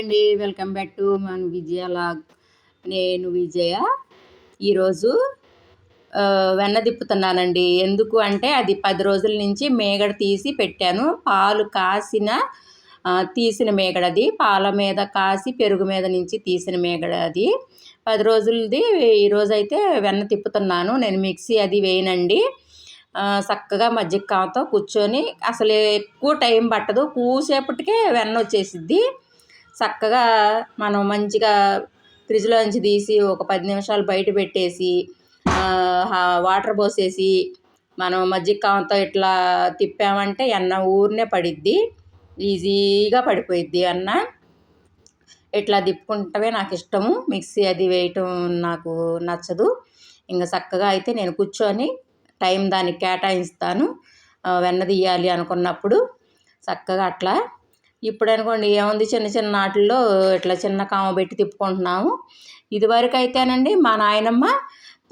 అండి. Welcome back to మన విజయ log. నేను విజయ. ఈరోజు వెన్న తిప్పుతున్నానండి. ఎందుకు అంటే అది పది రోజుల నుంచి మేగడ తీసి పెట్టాను. పాలు కాసిన తీసిన మేగడ అది. పాల మీద కాసి పెరుగు మీద నుంచి తీసిన మేగడ అది. పది రోజులది ఈరోజు అయితే వెన్న తిప్పుతున్నాను. నేను మిక్సీ అది వేయనండి. చక్కగా మజ్జిగ కాతో కూర్చొని అసలు ఎక్కువ టైం పట్టదు. కూసేపటికే వెన్న వచ్చేసిద్ది. చక్కగా మనం మంచిగా ఫ్రిడ్జ్లోంచి తీసి ఒక పది నిమిషాలు బయట పెట్టేసి వాటర్ పోసేసి మనం మజ్జిగ కావంతో ఇట్లా తిప్పామంటే ఎన్న ఊరినే పడిద్ది. ఈజీగా పడిపోయిద్ది అన్న. ఇట్లా తిప్పుకుంటమే నాకు ఇష్టము. మిక్సీ అది వేయటం నాకు నచ్చదు. ఇంకా చక్కగా అయితే నేను కూర్చొని టైం దానికి కేటాయిస్తాను. వెన్న తీయాలి అనుకున్నప్పుడు చక్కగా అట్లా ఇప్పుడు అనుకోండి ఏముంది చిన్న చిన్న నాటిల్లో ఇట్లా చిన్న కామ పెట్టి తిప్పుకుంటున్నాము. ఇదివరకు అయితేనండి మా నాయనమ్మ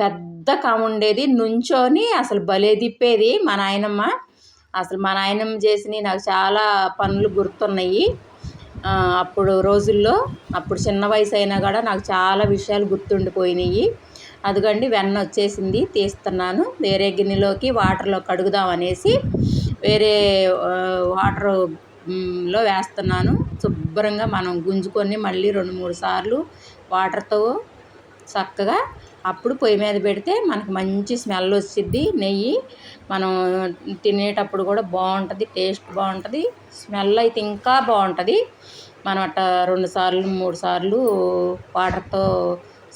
పెద్ద కామ ఉండేది. నుంచొని అసలు భలే తిప్పేది మా నాయనమ్మ. అసలు మా నాయనమ్మ చేసినవి నాకు చాలా పనులు గుర్తున్నాయి. అప్పుడు రోజుల్లో అప్పుడు చిన్న వయసు అయినా కూడా నాకు చాలా విషయాలు గుర్తుండిపోయినాయి. అదిగండి వెన్న వచ్చేసింది తీస్తున్నాను. వేరే గిన్నెలోకి వాటర్లో కడుగుదాం అనేసి వేరే వాటర్ లో వేస్తున్నాను. శుభ్రంగా మనం గుంజుకొని మళ్ళీ రెండు మూడు సార్లు వాటర్తో చక్కగా అప్పుడు పొయ్యి మీద పెడితే మనకు మంచి స్మెల్ వచ్చిద్ది నెయ్యి మనం తినేటప్పుడు కూడా బాగుంటుంది టేస్ట్ బాగుంటుంది స్మెల్ అయితే ఇంకా బాగుంటుంది. మనం అట్ట రెండు సార్లు మూడు సార్లు వాటర్తో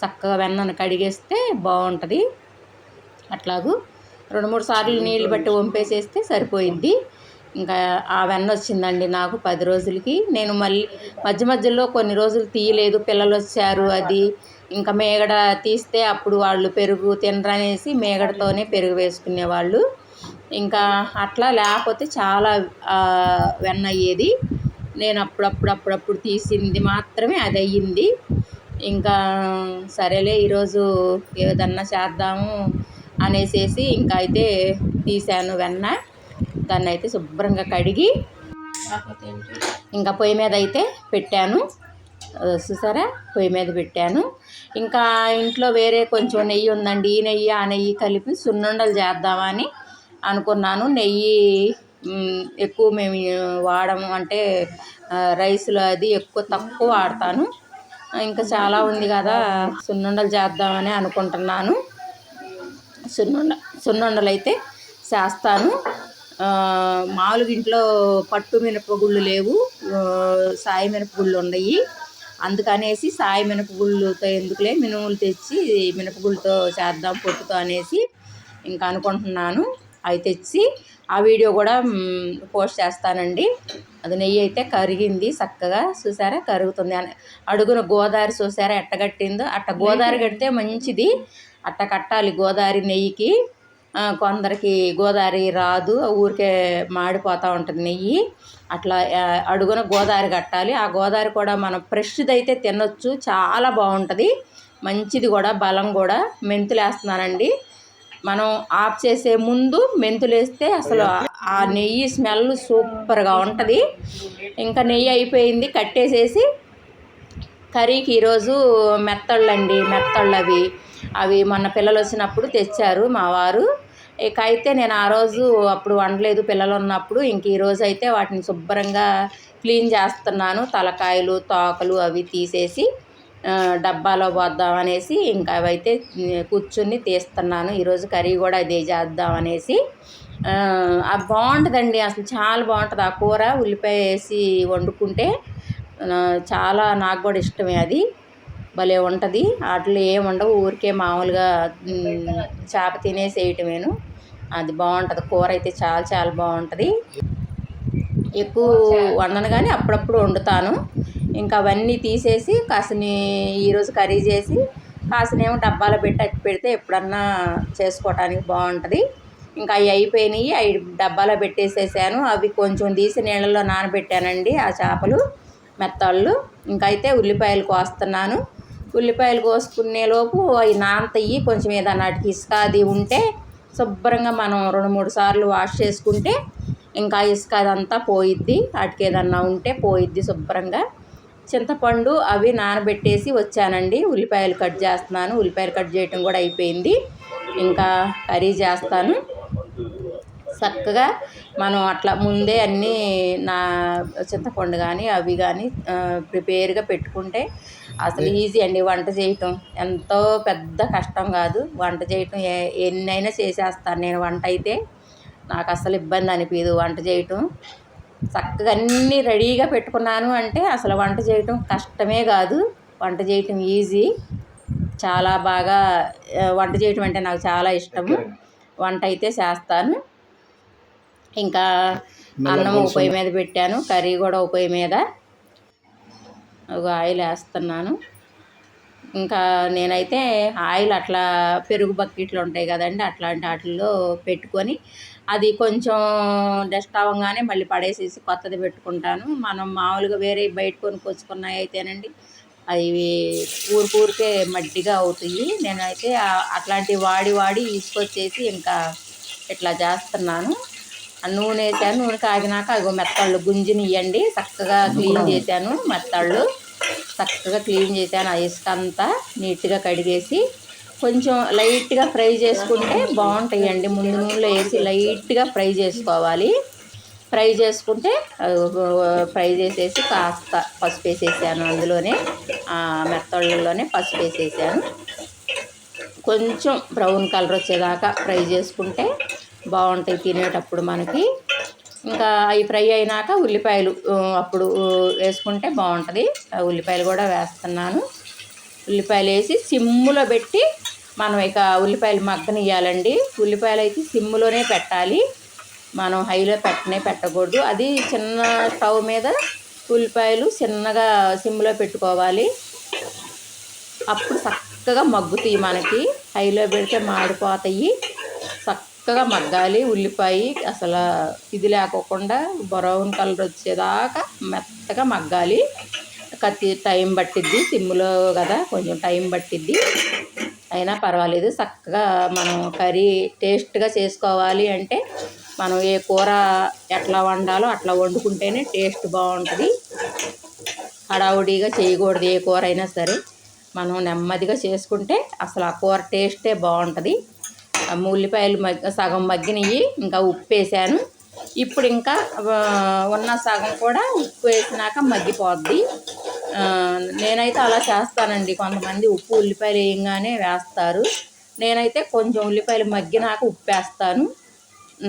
చక్కగా వెన్నను కడిగేస్తే బాగుంటుంది. అట్లాగూ రెండు మూడు సార్లు నీళ్ళు బట్టి వంపేసేస్తే సరిపోయిద్ది. ఇంకా ఆ వెన్న వచ్చిందండి నాకు పది రోజులకి. నేను మళ్ళీ మధ్య మధ్యలో కొన్ని రోజులు తీయలేదు. పిల్లలు వచ్చారు అది. ఇంకా మేగడ తీస్తే అప్పుడు వాళ్ళు పెరుగు తినరనేసి మేగడతోనే పెరుగు వేసుకునేవాళ్ళు. ఇంకా అట్లా లేకపోతే చాలా వెన్న అయ్యేది. నేను అప్పుడప్పుడు అప్పుడప్పుడు తీసింది మాత్రమే అది అయ్యింది ఇంకా సరేలే ఈరోజు ఏదన్నా చేద్దాము అనేసేసి ఇంకా అయితే తీశాను వెన్న. దాన్ని అయితే శుభ్రంగా కడిగి ఇంకా పొయ్యి మీద అయితే పెట్టాను. చూసారా? పొయ్యి మీద పెట్టాను. ఇంకా ఇంట్లో వేరే కొంచెం నెయ్యి ఉందండి. ఈ నెయ్యి ఆ నెయ్యి కలిపి సున్నుండలు చేద్దామని అనుకున్నాను. నెయ్యి ఎక్కువ మేము వాడము అంటే రైస్లో అది ఎక్కువ తక్కువ వాడతాను. ఇంకా చాలా ఉంది కదా సున్నుండలు చేద్దామని అనుకుంటున్నాను. సున్నుండ సున్నుండలు అయితే చేస్తాను. మామూలుగా ఇంట్లో పట్టు మినపగుళ్ళు లేవు సాయి మినపగుళ్ళు ఉన్నాయి అందుకనేసి సాయి మినపగుళ్ళుతో ఎందుకులే మినుములు తెచ్చి మినపగుళ్ళతో చేద్దాం పొట్టుతో అనేసి ఇంకా అనుకుంటున్నాను. అవి తెచ్చి ఆ వీడియో కూడా పోస్ట్ చేస్తానండి. అది నెయ్యి అయితే కరిగింది చక్కగా చూసారా? కరుగుతుంది. అడుగున గోదావరి చూసారా? ఎట్టగట్టిందో అట్ట గోదావరి కడితే మంచిది. అట్ట కట్టాలి గోదావరి నెయ్యికి. కొందరికి గోదావరి రాదు ఊరికే మాడిపోతూ ఉంటుంది నెయ్యి. అట్లా అడుగున గోదావరి కట్టాలి. ఆ గోదావరి కూడా మనం ఫ్రెష్ది అయితే తినొచ్చు చాలా బాగుంటుంది. మంచిది కూడా బలం కూడా. మెంతులు వేస్తున్నానండి మనం ఆఫ్ చేసే ముందు మెంతులు వేస్తే అసలు ఆ నెయ్యి స్మెల్ సూపర్గా ఉంటుంది. ఇంకా నెయ్యి అయిపోయింది కట్టేసేసి కర్రీకి ఈరోజు మెత్తళ్ళు అండి మెత్తళ్ళు అవి అవి మొన్న పిల్లలు వచ్చినప్పుడు తెచ్చారు మా వారు. ఇక అయితే నేను ఆ రోజు అప్పుడు వండలేదు పిల్లలు ఉన్నప్పుడు. ఇంక ఈరోజు అయితే వాటిని శుభ్రంగా క్లీన్ చేస్తున్నాను. తలకాయలు తోకలు అవి తీసేసి డబ్బాలో పోద్దాం అనేసి ఇంకా అవైతే కూర్చుని తీస్తున్నాను. ఈరోజు కర్రీ కూడా అదే చేద్దాం అనేసి. అది బాగుంటుందండి. అసలు చాలా బాగుంటుంది. ఆ కూర ఉల్లిపాయ వేసి వండుకుంటే చాలా నాకు కూడా ఇష్టమే అది. భలే ఉంటుంది. వాటిలో ఏమి ఉండవు. ఊరికే మామూలుగా చేప తినేసేయటమేను. అది బాగుంటుంది కూర అయితే చాలా చాలా బాగుంటుంది ఎక్కువ వండను కానీ అప్పుడప్పుడు వండుతాను. ఇంకా అవన్నీ తీసేసి కాసిని ఈరోజు కర్రీ చేసి కాసినేమో డబ్బాలో పెట్టి అట్టి పెడితే ఎప్పుడన్నా చేసుకోవటానికి బాగుంటుంది ఇంకా అవి అయిపోయినాయి. అవి డబ్బాలో పెట్టేసేసాను. అవి కొంచెం తీసి నీళ్ళల్లో నానబెట్టానండి ఆ చేపలు మెత్తాళ్ళు. ఇంకైతే ఉల్లిపాయలు కోస్తున్నాను. ఉల్లిపాయలు కోసుకునేలోపు అవి నానతయ్యి కొంచెం ఏదైనా వాటికి ఇసుక అది ఉంటే శుభ్రంగా మనం రెండు మూడు సార్లు వాష్ చేసుకుంటే ఇంకా ఇసుక అదంతా పోయిద్ది. వాటికి ఏదన్నా ఉంటే పోయిద్ది శుభ్రంగా. చింతపండు అవి నానబెట్టేసి వచ్చానండి. ఉల్లిపాయలు కట్ చేస్తున్నాను. ఉల్లిపాయలు కట్ చేయటం కూడా అయిపోయింది. ఇంకా కర్రీ చేస్తాను. చక్కగా మనం అట్లా ముందే అన్నీ నా చింతపండు కానీ అవి కానీ ప్రిపేర్గా పెట్టుకుంటే అసలు ఈజీ అండి వంట చేయటం. ఎంతో పెద్ద కష్టం కాదు. వంట చేయటం ఎన్నైనా చేసేస్తాను నేను వంట అయితే. నాకు అసలు ఇబ్బంది అనిపించదు వంట చేయటం. చక్కగా అన్నీ రెడీగా పెట్టుకున్నాను అంటే అసలు వంట చేయటం కష్టమే కాదు. వంట చేయటం ఈజీ చాలా బాగా వంట చేయటం అంటే నాకు చాలా ఇష్టము వంట అయితే చేస్తాను. ఇంకా అన్నం ఉపాయి మీద పెట్టాను. కర్రీ కూడా ఉపాయి మీద. ఒక ఆయిల్ వేస్తున్నాను. ఇంకా నేనైతే ఆయిల్ అట్లా పెరుగు బకెట్లు ఉంటాయి కదండి అట్లాంటి వాటిల్లో పెట్టుకొని అది కొంచెం డస్ట్ అవ్వగానే మళ్ళీ పడేసేసి కొత్తది పెట్టుకుంటాను. మనం మామూలుగా వేరే బయట కొనుక్కొచ్చుకున్నాయి అయితేనండి అవి ఊరు ఊరికే మడ్డిగా అవుతాయి. నేనైతే అట్లాంటివి వాడి వాడి తీసుకొచ్చేసి ఇంకా ఇట్లా చేస్తున్నాను. నూనె వేసాను నూనె కాగినాక అవి మెత్తళ్ళు గుంజినియండి చక్కగా క్లీన్ చేశాను మెత్తళ్ళు. చక్కగా క్లీన్ చేశాను ఆ ఇసుక అంతా నీట్గా కడిగేసి. కొంచెం లైట్గా ఫ్రై చేసుకుంటే బాగుంటాయండి. ముందు నూనెలో వేసి లైట్గా ఫ్రై చేసుకోవాలి. ఫ్రై చేసుకుంటే ఫ్రై చేసేసి కాస్త పసుపు వేసేసాను అందులోనే. మెత్తళ్ళలోనే పసుపు వేసేసాను. కొంచెం బ్రౌన్ కలర్ వచ్చేదాకా ఫ్రై చేసుకుంటే బాగుంటాయి తినేటప్పుడు మనకి. ఇంకా అవి ఫ్రై అయినాక ఉల్లిపాయలు అప్పుడు వేసుకుంటే బాగుంటుంది. ఉల్లిపాయలు కూడా వేస్తున్నాను. ఉల్లిపాయలు వేసి సిమ్ములో పెట్టి మనం ఇక ఉల్లిపాయలు మగ్గనియ్యాలండి. ఉల్లిపాయలు అయితే సిమ్ములోనే పెట్టాలి. మనం హైలో పెట్టనే పెట్టకూడదు. అది చిన్న స్టవ్ మీద ఉల్లిపాయలు చిన్నగా సిమ్లో పెట్టుకోవాలి. అప్పుడు చక్కగా మగ్గుతాయి మనకి. హైలో పెడితే మాడిపోతాయి. చక్కగా మగ్గాలి ఉల్లిపాయ అసలు ఇది లేకోకుండా బ్రౌన్ కలర్ వచ్చేదాకా మెత్తగా మగ్గాలి. కత్తి టైం పట్టిద్ది సిమ్లో కదా కొంచెం టైం పట్టిద్ది. అయినా పర్వాలేదు చక్కగా మనం కర్రీ టేస్ట్గా చేసుకోవాలి అంటే మనం ఏ కూర ఎట్లా వండాలో అట్లా వండుకుంటేనే టేస్ట్ బాగుంటుంది. హడావుడిగా చేయకూడదు ఏ కూర అయినా సరే. మనం నెమ్మదిగా చేసుకుంటే అసలు ఆ కూర టేస్టే బాగుంటుంది. ఉల్లిపాయలు మగ్గ సగం మగ్గినవి ఇంకా ఉప్పు వేసాను ఇప్పుడు ఇంకా ఉన్న సగం కూడా ఉప్పు వేసినాక మగ్గిపోద్ది. నేనైతే అలా చేస్తానండి. కొంతమంది ఉప్పు ఉల్లిపాయలు వేయంగానే వేస్తారు. నేనైతే కొంచెం ఉల్లిపాయలు మగ్గినాక ఉప్పు వేస్తాను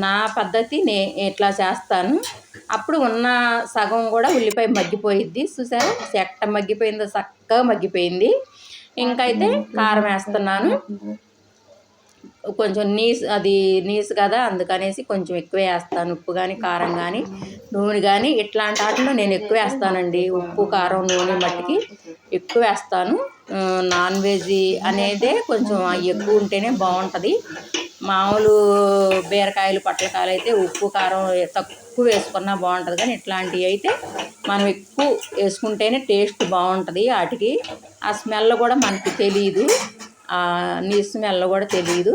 నా పద్ధతి నే ఇట్లా చేస్తాను. అప్పుడు ఉన్న సగం కూడా ఉల్లిపాయ మగ్గిపోయిద్ది. చూసారా? చెట్ట మగ్గిపోయిందో చక్కగా మగ్గిపోయింది. ఇంకైతే కారం వేస్తున్నాను. కొంచెం నీస్ అది నీసు కదా అందుకనేసి కొంచెం ఎక్కువ వేస్తాను. ఉప్పు కానీ కారం కానీ నూనె కానీ ఇట్లాంటి వాటిలో నేను ఎక్కువ వేస్తానండి. ఉప్పు కారం నూనె మట్టికి ఎక్కువ వేస్తాను. నాన్ వెజ్ అనేదే కొంచెం ఎక్కువ ఉంటేనే బాగుంటుంది. మామూలు బీరకాయలు పొట్లకాయలు అయితే ఉప్పు కారం తక్కువ వేసుకున్నా బాగుంటుంది. కానీ ఇట్లాంటివి అయితే మనం ఎక్కువ వేసుకుంటేనే టేస్ట్ బాగుంటుంది వాటికి. ఆ స్మెల్ కూడా మనకి తెలియదు నీ స్మెల్ కూడా తెలియదు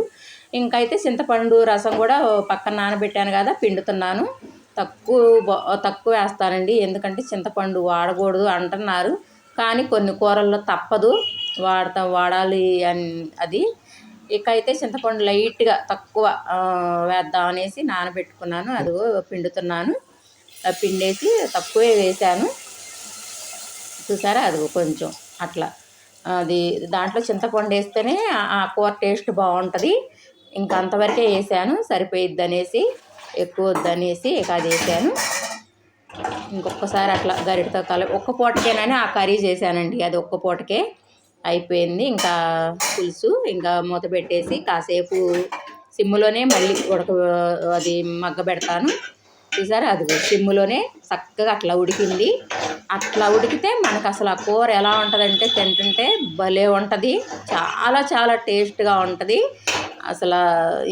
ఇంకైతే చింతపండు రసం కూడా పక్కన నానబెట్టాను కదా పిండుతున్నాను. తక్కువ తక్కువ వేస్తానండి. ఎందుకంటే చింతపండు వాడకూడదు అంటున్నారు. కానీ కొన్ని కూరల్లో తప్పదు. వాడతాం వాడాలి అని అది. ఇక అయితే చింతపండు లైట్గా తక్కువ వేద్దాం అనేసి నానబెట్టుకున్నాను. అది పిండుతున్నాను. పిండేసి తక్కువే వేసాను. చూసారా? అది కొంచెం అట్లా. అది దాంట్లో చింతపండు వేస్తేనే ఆ కూర టేస్ట్ బాగుంటుంది. ఇంకా అంతవరకే వేసాను సరిపోయిద్ది అనేసి ఎక్కువ వద్దనేసి ఇక అది వేసాను. ఇంకొకసారి అట్లా గరిటతో కల ఒక్క పూటకేనని ఆ కర్రీ చేశానండి అది ఒక్క పూటకే అయిపోయింది. ఇంకా పులుసు ఇంకా మూత పెట్టేసి కాసేపు సిమ్ములోనే మళ్ళీ ఉడక అది మగ్గ పెడతాను చూసారా? అది సిమ్ములోనే చక్కగా అట్లా ఉడికింది. అట్లా ఉడికితే మనకు అసలు ఆ కూర ఎలా ఉంటుందంటే తింటుంటే భలే ఉంటుంది. చాలా చాలా టేస్ట్గా ఉంటుంది. అసలు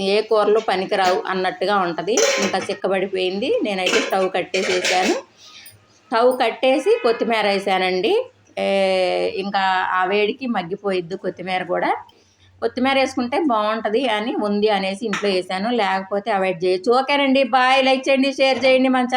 ఏ కూరలు పనికిరావు అన్నట్టుగా ఉంటుంది. ఇంకా చిక్కబడిపోయింది. నేనైతే స్టవ్ కట్టేసేసాను. స్టవ్ కట్టేసి కొత్తిమీర వేసానండి. ఇంకా ఆ వేడికి మగ్గిపోయిద్ది కొత్తిమీర కూడా. కొత్తిమీర వేసుకుంటే బాగుంటుంది అని ఉంది అనేసి ఇంట్లో వేసాను. లేకపోతే అవాయిడ్ చేయొచ్చు. ఓకేనండి. బాయ్. లైక్ చేయండి షేర్ చేయండి మంచి